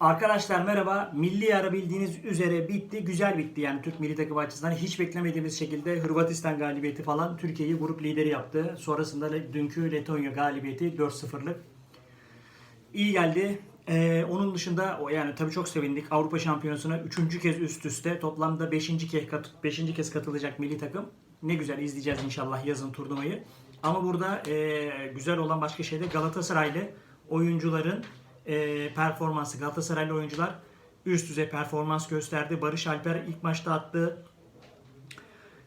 Arkadaşlar merhaba. Milli ara bildiğiniz üzere bitti. Güzel bitti yani Türk milli takım açısından. Hiç beklemediğimiz şekilde Hırvatistan galibiyeti falan Türkiye'yi grup lideri yaptı. Sonrasında da dünkü Letonya galibiyeti 4-0'lık. İyi geldi. Ee, onun dışında o yani tabii çok sevindik. Avrupa Şampiyonası'na 3. kez üst üste toplamda 5. kez, 5. kez katılacak milli takım. Ne güzel izleyeceğiz inşallah yazın turnuvayı. Ama burada e, güzel olan başka şey de Galatasaraylı oyuncuların e, performansı. Galatasaraylı oyuncular üst düzey performans gösterdi. Barış Alper ilk maçta attı.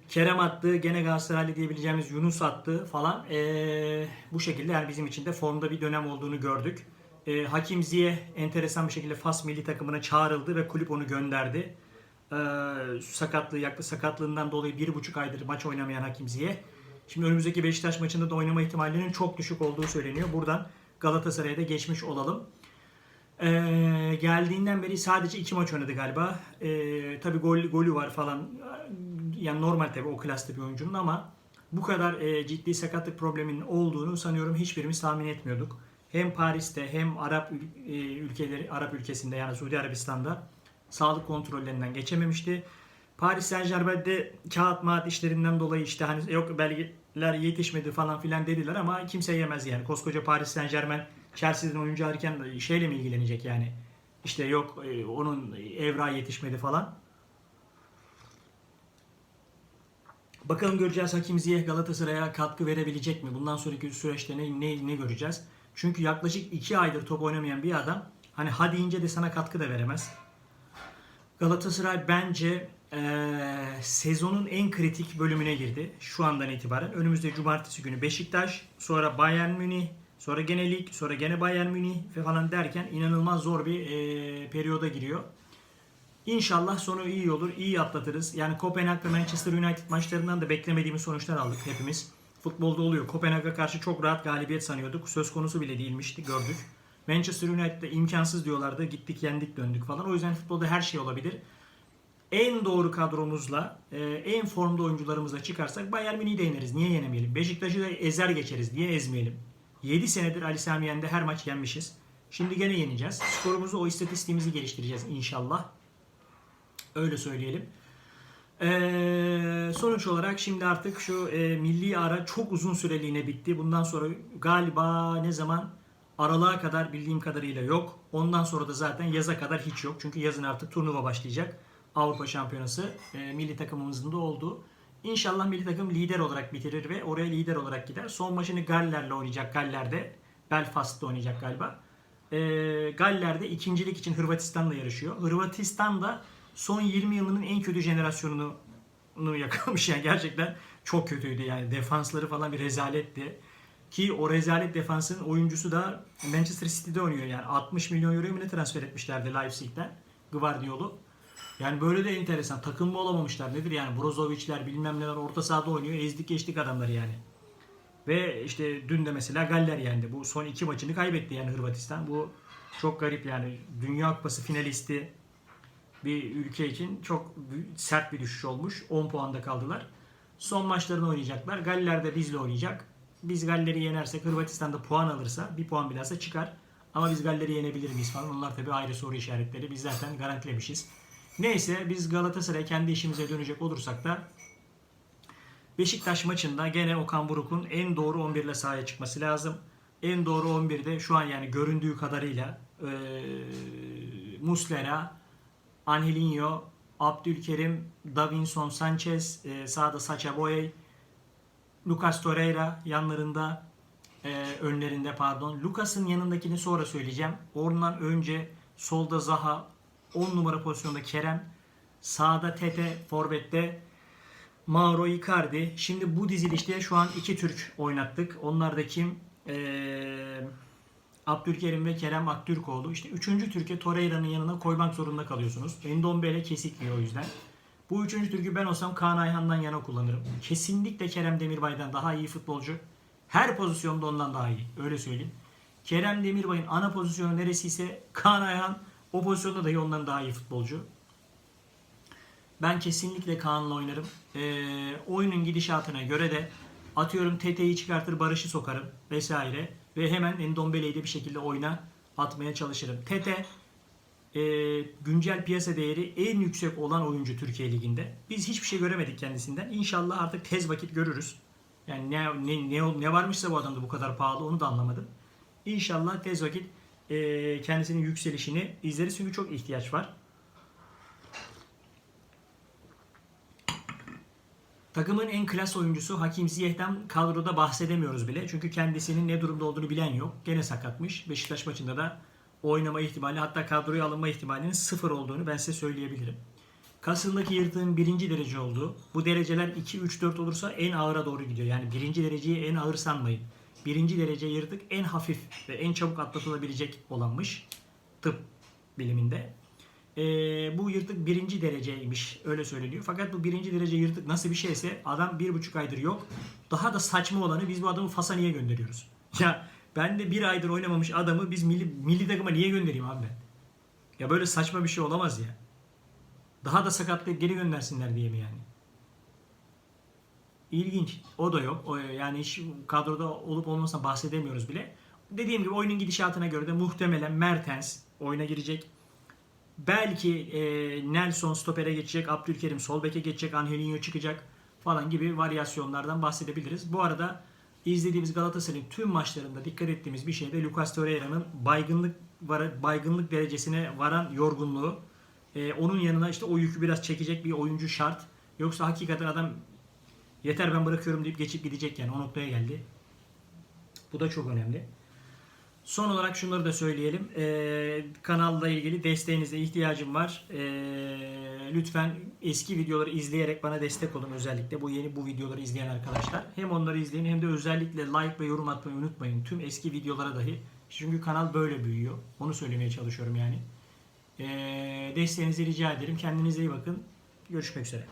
Kerem attı. Gene Galatasaraylı diyebileceğimiz Yunus attı falan. E, bu şekilde yani bizim için de formda bir dönem olduğunu gördük. E, Hakim Ziyeh enteresan bir şekilde Fas milli takımına çağrıldı ve kulüp onu gönderdi. E, sakatlığı, yaklaşık sakatlığından dolayı bir buçuk aydır maç oynamayan Hakim Ziyeh. Şimdi önümüzdeki Beşiktaş maçında da oynama ihtimallerinin çok düşük olduğu söyleniyor. Buradan Galatasaray'a da geçmiş olalım. Ee, geldiğinden beri sadece iki maç oynadı galiba. Ee, tabii gol, golü var falan. Yani normal tabii o klasta bir oyuncunun ama bu kadar e, ciddi sakatlık probleminin olduğunu sanıyorum hiçbirimiz tahmin etmiyorduk. Hem Paris'te hem Arap e, ülkeleri Arap ülkesinde yani Suudi Arabistan'da sağlık kontrollerinden geçememişti. Paris Saint Germain'de kağıt mağat işlerinden dolayı işte hani yok belgeler yetişmedi falan filan dediler ama kimse yemez yani. Koskoca Paris Saint Germain Chelsea'den oyuncu alırken şeyle mi ilgilenecek yani? İşte yok e, onun evra yetişmedi falan. Bakalım göreceğiz Hakim Ziyech Galatasaray'a katkı verebilecek mi? Bundan sonraki süreçte ne, ne, ne göreceğiz? Çünkü yaklaşık 2 aydır top oynamayan bir adam hani hadi ince de sana katkı da veremez. Galatasaray bence eee, sezonun en kritik bölümüne girdi şu andan itibaren. Önümüzde cumartesi günü Beşiktaş, sonra Bayern Münih, sonra gene lig, sonra gene Bayern Münih falan derken inanılmaz zor bir eee, periyoda giriyor. İnşallah sonu iyi olur, iyi atlatırız. Yani Kopenhag ve Manchester United maçlarından da beklemediğimiz sonuçlar aldık hepimiz. Futbolda oluyor. Kopenhag'a karşı çok rahat galibiyet sanıyorduk. Söz konusu bile değilmişti, gördük. Manchester United'da imkansız diyorlardı. Gittik, yendik, döndük falan. O yüzden futbolda her şey olabilir. En doğru kadromuzla, e, en formda oyuncularımızla çıkarsak Bayern Münih'i de yeneriz. Niye yenemeyelim? Beşiktaş'ı da ezer geçeriz. Niye ezmeyelim? 7 senedir Ali Sami Yen'de her maç yenmişiz. Şimdi gene yeneceğiz. Skorumuzu, o istatistiğimizi geliştireceğiz inşallah. Öyle söyleyelim. Ee, sonuç olarak şimdi artık şu e, milli ara çok uzun süreliğine bitti. Bundan sonra galiba ne zaman aralığa kadar bildiğim kadarıyla yok. Ondan sonra da zaten yaza kadar hiç yok. Çünkü yazın artık turnuva başlayacak. Avrupa Şampiyonası e, milli takımımızın da oldu. İnşallah milli takım lider olarak bitirir ve oraya lider olarak gider. Son maçını Galler'le oynayacak. Galler'de. Belfast'ta oynayacak galiba. E, Galler'de ikincilik için Hırvatistan'la yarışıyor. Hırvatistan da son 20 yılının en kötü jenerasyonunu nu yakalamış yani gerçekten çok kötüydü yani defansları falan bir rezaletti. Ki o rezalet defansın oyuncusu da Manchester City'de oynuyor yani 60 milyon euroya mı ne transfer etmişlerdi Leipzig'ten Gvardiol'u. Yani böyle de enteresan. Takım mı olamamışlar nedir yani Brozovic'ler bilmem neler orta sahada oynuyor. Ezdik geçtik adamları yani. Ve işte dün de mesela Galler yendi. Bu son iki maçını kaybetti yani Hırvatistan. Bu çok garip yani. Dünya Kupası finalisti bir ülke için çok sert bir düşüş olmuş. 10 puanda kaldılar. Son maçlarını oynayacaklar. Galler de bizle oynayacak. Biz Galler'i yenersek Hırvatistan'da puan alırsa bir puan bilhassa çıkar. Ama biz Galler'i yenebilir miyiz falan. Onlar tabii ayrı soru işaretleri. Biz zaten garantilemişiz. Neyse biz Galatasaray kendi işimize dönecek olursak da Beşiktaş maçında gene Okan Buruk'un en doğru 11 ile sahaya çıkması lazım. En doğru 11'de şu an yani göründüğü kadarıyla eee Muslera, Angelinho, Abdülkerim, Davinson Sanchez, e, sağda Sacha Boey, Lucas Torreira yanlarında, e, önlerinde pardon. Lucas'ın yanındakini sonra söyleyeceğim. Ondan önce solda Zaha, 10 numara pozisyonda Kerem, sağda Tete, forvette Mauro Icardi. Şimdi bu dizilişte şu an iki Türk oynattık. Onlar da kim? Eee Abdülkerim ve Kerem Aktürkoğlu. İşte üçüncü Türkiye Torreira'nın yanına koymak zorunda kalıyorsunuz. Endombele kesikliyor o yüzden. Bu üçüncü Türk'ü ben olsam Kaan Ayhan'dan yana kullanırım. Kesinlikle Kerem Demirbay'dan daha iyi futbolcu. Her pozisyonda ondan daha iyi. Öyle söyleyeyim. Kerem Demirbay'ın ana pozisyonu neresiyse Kaan Ayhan o pozisyonda dahi ondan daha iyi futbolcu. Ben kesinlikle Kaan'la oynarım. Ee, oyunun gidişatına göre de atıyorum TT'yi çıkartır Barış'ı sokarım vesaire. Ve hemen Endombele'yi de bir şekilde oyuna atmaya çalışırım. Tete e, güncel piyasa değeri en yüksek olan oyuncu Türkiye Ligi'nde. Biz hiçbir şey göremedik kendisinden. İnşallah artık tez vakit görürüz. Yani ne, ne, ne, ne varmışsa bu adamda bu kadar pahalı onu da anlamadım. İnşallah tez vakit e, kendisinin yükselişini izleriz çünkü çok ihtiyaç var. Takımın en klas oyuncusu Hakim Ziyeh'ten kadroda bahsedemiyoruz bile. Çünkü kendisinin ne durumda olduğunu bilen yok. Gene sakatmış. Beşiktaş maçında da oynama ihtimali hatta kadroya alınma ihtimalinin sıfır olduğunu ben size söyleyebilirim. Kasındaki yırtığın birinci derece olduğu. Bu dereceler 2, 3, 4 olursa en ağıra doğru gidiyor. Yani birinci dereceyi en ağır sanmayın. Birinci derece yırtık en hafif ve en çabuk atlatılabilecek olanmış. Tıp biliminde. Ee, bu yırtık birinci dereceymiş öyle söyleniyor. Fakat bu birinci derece yırtık nasıl bir şeyse adam bir buçuk aydır yok. Daha da saçma olanı biz bu adamı Fas'a gönderiyoruz? Ya ben de bir aydır oynamamış adamı biz milli, milli takıma niye göndereyim abi ben? Ya böyle saçma bir şey olamaz ya. Daha da sakatlayıp geri göndersinler diye mi yani? İlginç. O da yok. O, yani hiç kadroda olup olmasına bahsedemiyoruz bile. Dediğim gibi oyunun gidişatına göre de muhtemelen Mertens oyuna girecek. Belki e, Nelson stopere geçecek, Abdülkerim sol beke geçecek, Angelinho çıkacak falan gibi varyasyonlardan bahsedebiliriz. Bu arada izlediğimiz Galatasaray'ın tüm maçlarında dikkat ettiğimiz bir şey de Lucas Torreira'nın baygınlık baygınlık derecesine varan yorgunluğu. E, onun yanına işte o yükü biraz çekecek bir oyuncu şart. Yoksa hakikaten adam yeter ben bırakıyorum deyip geçip gidecek yani o noktaya geldi. Bu da çok önemli. Son olarak şunları da söyleyelim. Ee, kanalla ilgili desteğinize ihtiyacım var. Ee, lütfen eski videoları izleyerek bana destek olun özellikle bu yeni bu videoları izleyen arkadaşlar. Hem onları izleyin hem de özellikle like ve yorum atmayı unutmayın. Tüm eski videolara dahi. Çünkü kanal böyle büyüyor. Onu söylemeye çalışıyorum yani. Ee, desteğinizi rica ederim. Kendinize iyi bakın. Görüşmek üzere.